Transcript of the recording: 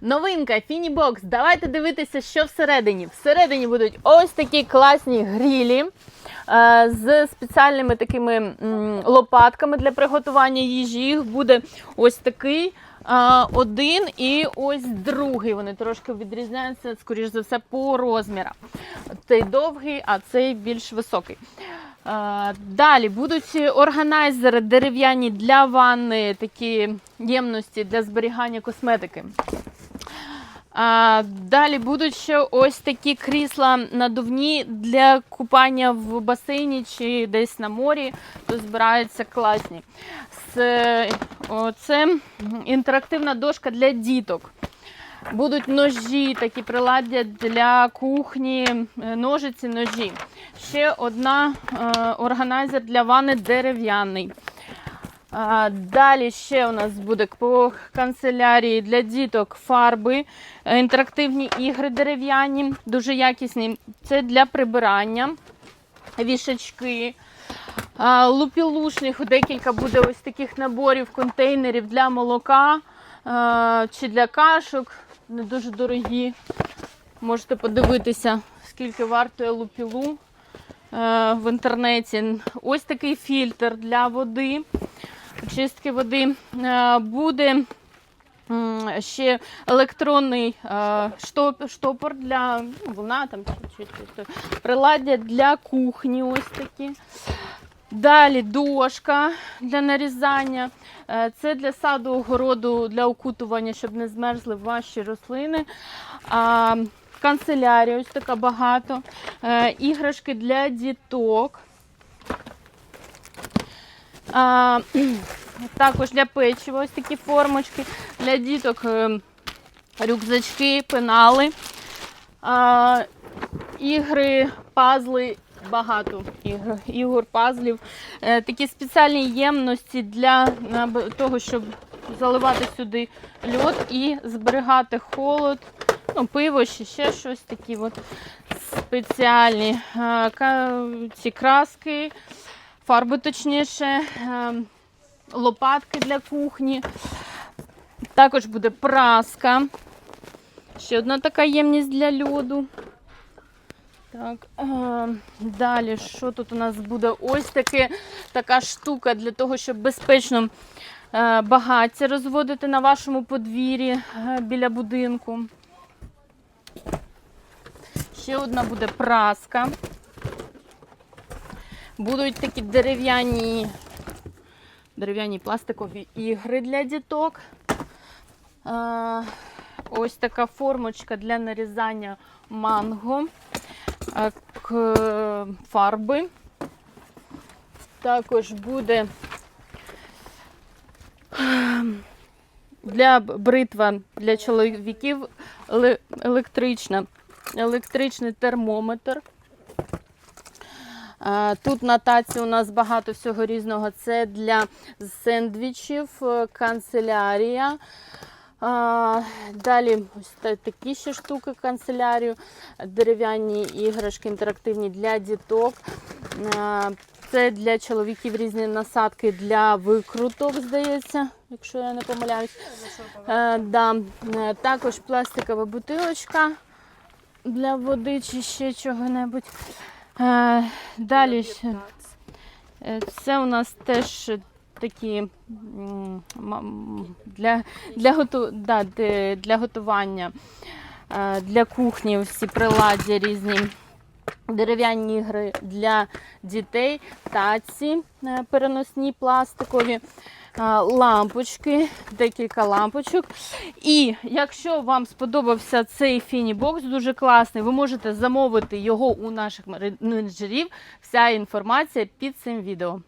Новинка Фінібокс. Давайте дивитися, що всередині. Всередині будуть ось такі класні грілі е, з спеціальними такими лопатками для приготування їжі. Їх буде ось такий. е, Один і ось другий. Вони трошки відрізняються, скоріш за все, по розмірам. Цей довгий, а цей більш високий. Е, Далі будуть органайзери дерев'яні для ванни, такі ємності для зберігання косметики. А, далі будуть ще ось такі крісла надувні для купання в басейні чи десь на морі, то збираються класні. Це, інтерактивна дошка для діток. Будуть ножі, такі приладдя для кухні, е, ножиці, ножі. Ще одна е, органайзер для ванни дерев'яний. Далі ще у нас буде по канцелярії для діток фарби, е, інтерактивні ігри дерев'яні, дуже якісні. Це для прибирання, вішачки. Лупілушних декілька буде ось таких наборів, контейнерів для молока чи для кашок. Не дуже дорогі. Можете подивитися, скільки вартує лупілу е, в інтернеті. Ось такий фільтр для води очистки води. Е, Буде ще електронний е, штопор для ну, вона там приладдя для кухні. Ось такі. Далі дошка для нарізання. Е, Це для саду огороду, для окутування, щоб не змерзли ваші рослини. Канцелярія, ось така багато. Іграшки для діток. А, також для печива ось такі формочки, для діток е, рюкзачки, пенали, а, ігри, пазли, багато ігор, ігор пазлів. Е, такі спеціальні ємності для того, щоб заливати сюди льод і зберігати холод, ну, пиво, ще, ще щось такі от спеціальні. Е, ці краски фарби точніше, ем, лопатки для кухні. Також буде праска. Ще одна така ємність для льоду. Так, ем, далі, що тут у нас буде? Ось таке, така штука для того, щоб безпечно е, багаття розводити на вашому подвір'ї е, біля будинку. Ще одна буде праска. Будуть такі дерев'яні дерев'яні пластикові ігри для діток. Ось така формочка для нарізання манго, фарби. Також буде для бритва для чоловіків електрична, електричний термометр. Тут на таці у нас багато всього різного. Це для сендвічів, е, канцелярія. Далі ось такі ще штуки канцелярію, дерев'яні іграшки інтерактивні для діток. Це для чоловіків різні насадки для викруток, здається, якщо я не помиляюсь. Да. Е, Також пластикова бутилочка для води чи ще чого-небудь. Е, Далі е, це у нас теж такі для, для, готу, да, для готування, е, для кухні всі приладдя різні. Дерев'яні ігри для дітей, таці е, переносні пластикові, е, лампочки, декілька лампочок. І якщо вам сподобався цей фінібокс, дуже класний, ви можете замовити його у наших менеджерів. Вся інформація під цим відео.